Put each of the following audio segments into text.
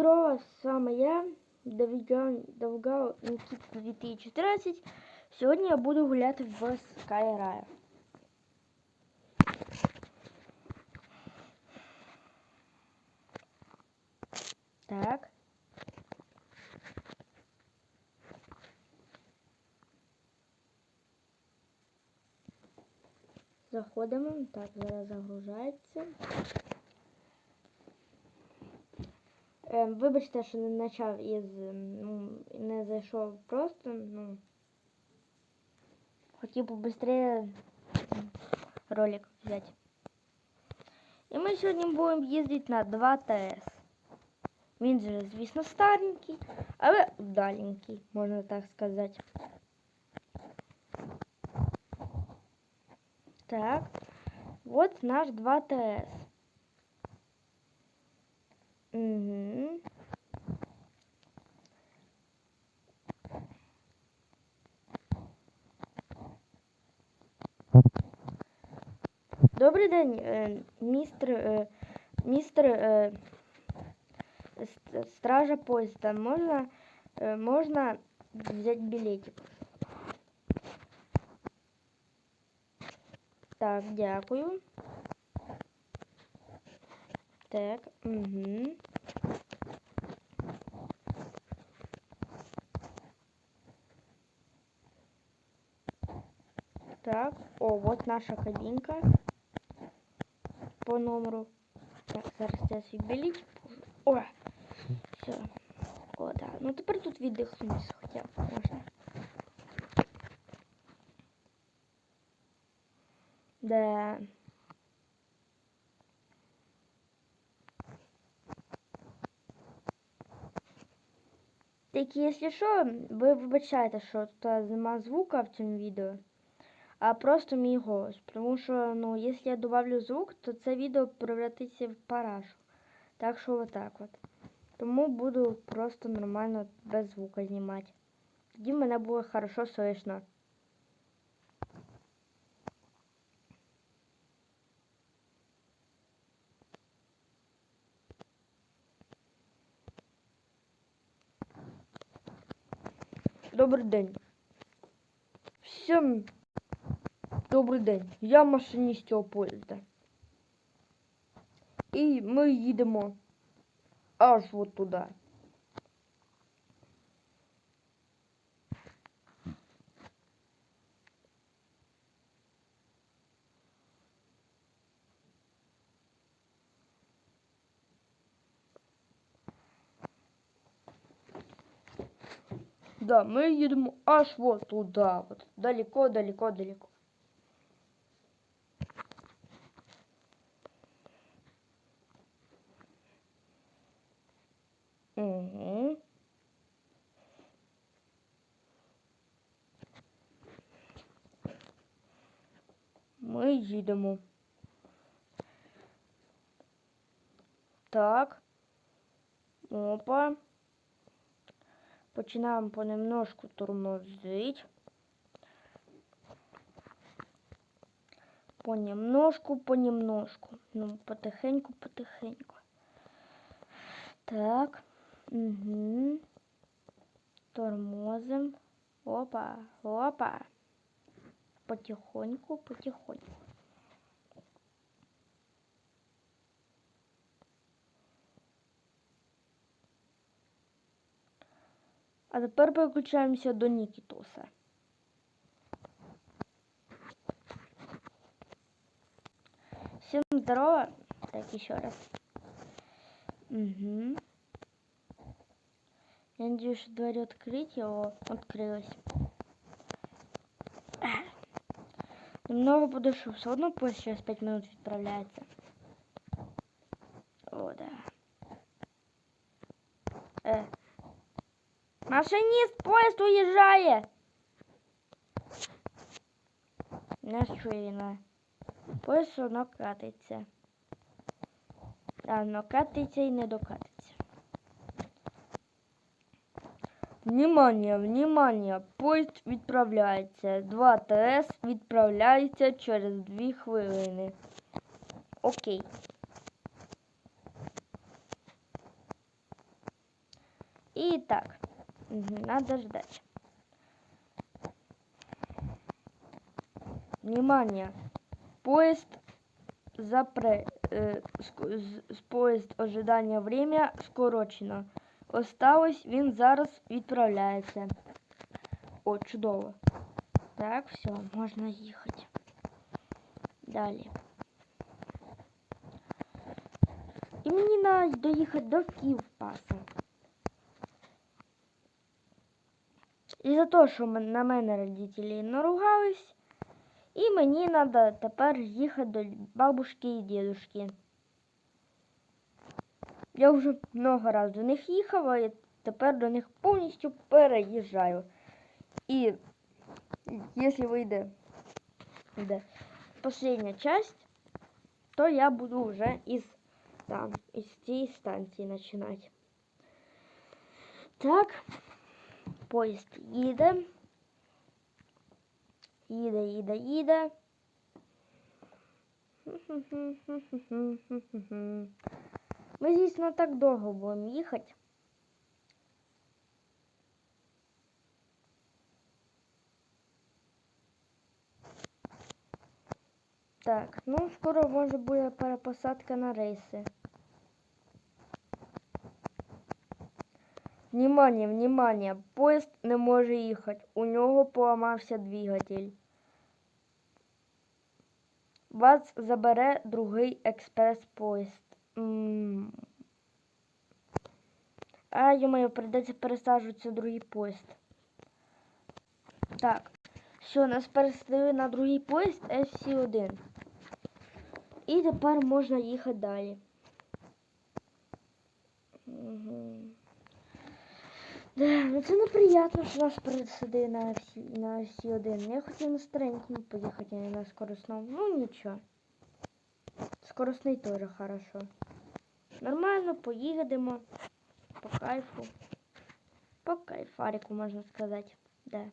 здорово, з вами я, Довгал Никіт 2014. Сьогодні я буду гуляти в Skyride. Так. Заходимо. Так, зараз загружається. Вибачте, що не почав із. Ну, не зайшов просто, ну. Хотів побыстрее ролик взяти. І ми сьогодні будемо їздити на 2 ТС. Він же, звісно, старенький, але удаленький, можна так сказати. Так, вот наш 2 ТС. Угу. Добрий день, е, містер, е, містер е, стража поїзда. Можна, можна взяти білетик? Так, дякую. Так, угу. Так, о, вот наша кабинка по номеру. Так, зараз я свій. О, все. О, да. Ну тепер тут віддихнусь хоча б можна. Да. Так, якщо що, ви вибачайте, що тут нема звука в цьому відео, а просто мій голос. Тому що, ну, якщо я добавлю звук, то це відео превратиться в парашу. Так що отак от. Тому буду просто нормально без звука знімати. Тоді мене буде хорошо слышно. Добрий день. Всім добрий день. Я машиніст цього поїзда. І ми їдемо аж от туди. Да, мы едем аж вот туда, вот далеко, далеко, далеко. Угу. Ми їдемо. Так. Опа. Починаємо понемножку тормозить. Понемножку, понемножку. Ну, потихеньку, потихеньку. Так. Угу. Тормозим. Опа, опа. Потихоньку, потихоньку. А тепер переключаємося до Нікітуса. Всем здорово. Так, еще раз. Угу. Я надеюсь, что дверь открыть. О, открылась. Немного подышу. Все равно поезд через 5 минут отправляется. Машиніст, поїзд уїжджає. Не війна. Поїзд воно катиться. А воно катиться і не докатиться. Внимание, внимание, поїзд відправляється. 2 ТС відправляється через 2 хвилини. Окей. И так, надо ждать. Внимание! Поезд запре... э, ск- з- з- поїзд ожидання время скорочено. Осталось, він зараз відправляється. О, чудово. Так, все, можна їхати. Далі. І мені треба доїхати до Київпаса. І за те, що на мене родителі наругались, і мені треба тепер їхати до бабушки і дідушки. Я вже много разів до них їхала, і тепер до них повністю переїжджаю. І якщо вийде йде остання часть, то я буду вже із там, із цієї станції починати. Так, поїзд їде. Їде, їде, їде. Ми, звісно, так довго будемо їхати. Так, ну скоро може буде перепосадка на рейси. Внимание, внимание, поїзд не може їхати. У нього поламався двигатель. Вас забере другий експрес-поїзд. А, ё-моё, придеться пересаджуватися другий поїзд. Так, все, нас пересадили на другий поїзд SC1. І тепер можна їхати далі. Угу. Да, ну це неприємно, що нас пересади на, всі на SC1. Я хотів на старенькому поїхати, а не на скоросному. Ну нічого. Скоростний теж хорошо. Нормально, поїдемо. По кайфу. По кайфарику, можна сказати. Да.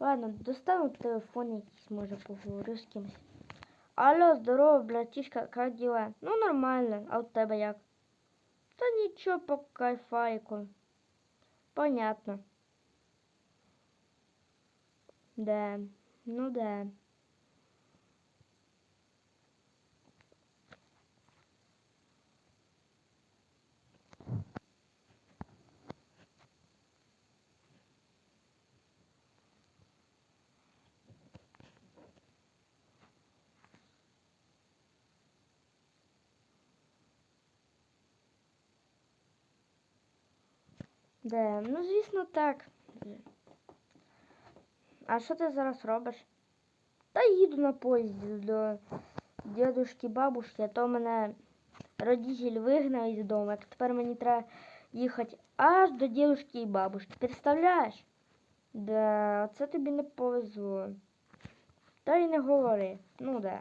Ладно, достану телефон якийсь, може поговорю з кимось. Алло, здорово, братишка, як дела? Ну, нормально, а у тебе як? Та нічого по кайфайку. Понятно. Да, ну да. Да, ну звісно так. А що ти зараз робиш? Та їду на поїзді до дідушки, бабушки, а то мене родитель вигнав із дому. Так тепер мені треба їхати аж до дідушки і бабушки. Представляєш? Да, це тобі не повезло. Та й не говори. Ну да.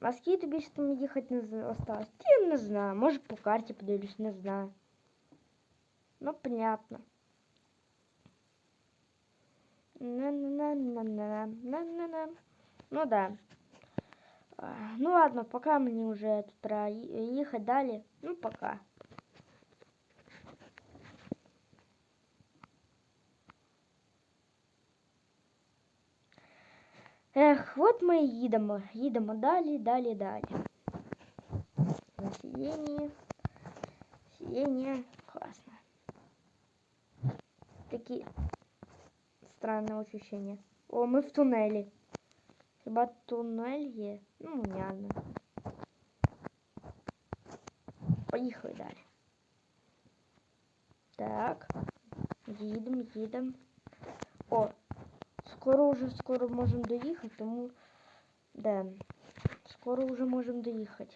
А скільки тобі ще там їхати не осталось? Я не знаю. Може по карті подивлюсь, не знаю. Ну, понятно. На-на-на-на-на-на-на-на. Ну да. А, Ну ладно, пока мені вже тут треба ї- їхати далі. Ну, пока. Ех, от ми і їдемо. Їдемо далі, далі, далі. На сидінні. Сидіння. Класно. Такі странне ощущення. О, ми в тунелі. Хіба тунель є? Ну, ладно. Поїхали далі. Так. Їдемо, їдемо. О, скоро вже скоро можемо доїхати, тому де. Скоро вже можемо доїхати.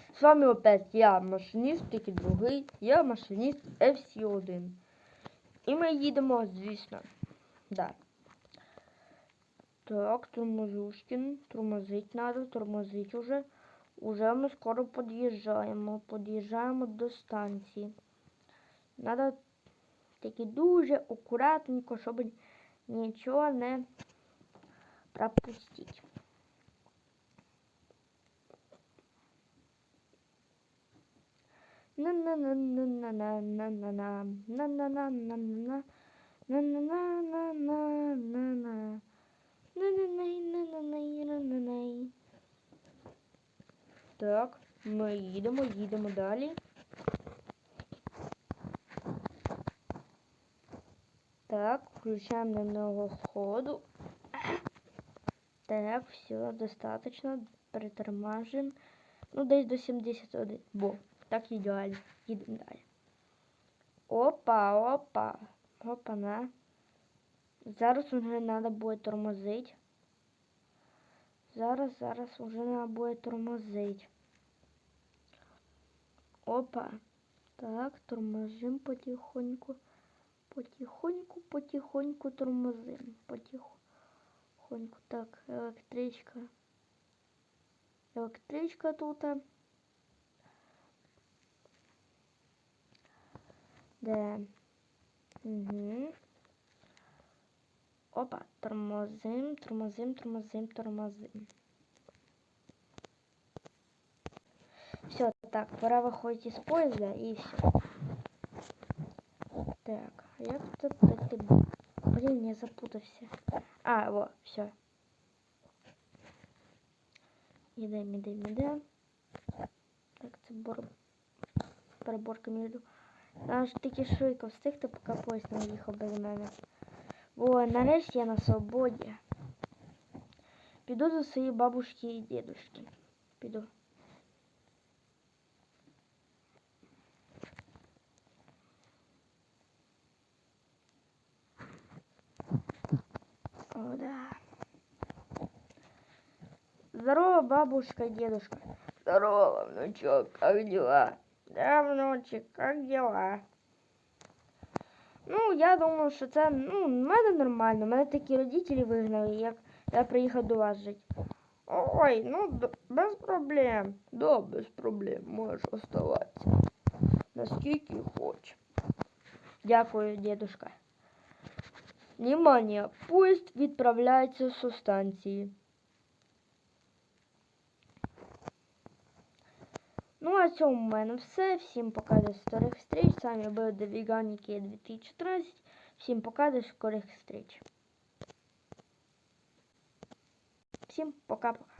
З вами опять я, машиніст, тільки другий. Я машиніст FC1. І ми їдемо, звісно. Да. Так, тормозушкін. Тормозить надо, тормозить уже. Уже ми скоро під'їжджаємо. Під'їжджаємо до станції. Надо тільки дуже акуратненько, щоб нічого не пропустити. Так, ми їдемо, їдемо далі. Так, включаємо на нього ходу. Так, все, достаточно. Притормажуємо. Ну, десь до 71. Бо, так ідеально. Їдемо далі. Опа, опа. Опа, на. Зараз вже треба буде тормозити. Зараз, зараз вже треба буде тормозити. Опа. Так, тормозим потихоньку. Потихоньку, потихоньку тормозим. Потихоньку. Так, електричка. Електричка тут. Де? Угу. Опа, тормозим, тормозим, тормозим, тормозим. Все, так, пора выходить из поезда и все. Так, а як тут пройти? Блин, я запутався. А, вот, все. Ідем, ідем, ідем. Так, це бор... переборка між... Треба ж тільки швидко встигти, поки поїзд не їхав без мене. О, нарешті я на свободі. Піду до своєї бабушки і дідушки. Піду. О, да. Здорово, бабушка и дедушка. Здорово, внучок, как дела? Да, внучек, как дела? Ну, я думаю, що це ну, в мене нормально. Мене такі родителі вигнали, як я приїхав до вас жити. Ой, ну д- без проблем. Да, без проблем. Можеш оставатися. Наскільки хочеш. Дякую, дедушка. Внимание, поезд відправляється зі станції. Ну, а цьому в мене все. Всім пока до старих встреч. З вами був Девіганіки 2014. Всім пока до скорих встреч. Всім пока-пока.